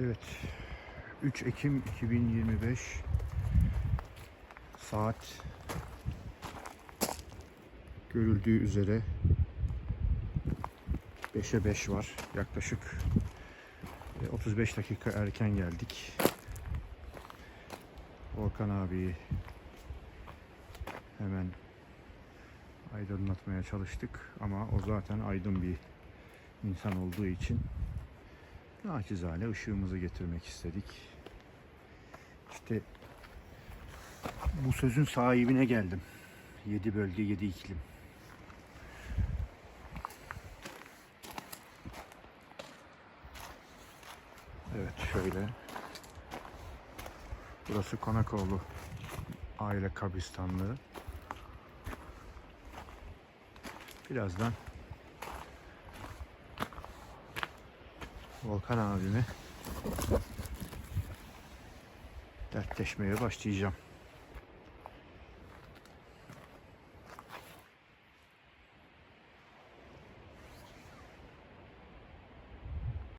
Evet. 3 Ekim 2025 saat görüldüğü üzere 5'e 5 var. Yaklaşık e, 35 dakika erken geldik. Volkan abi hemen aydınlatmaya çalıştık ama o zaten aydın bir insan olduğu için naçizane ışığımızı getirmek istedik. İşte bu sözün sahibine geldim. 7 bölge 7 iklim. Evet şöyle. Burası Konakoğlu aile kabristanlığı. Birazdan Volkan abime dertleşmeye başlayacağım.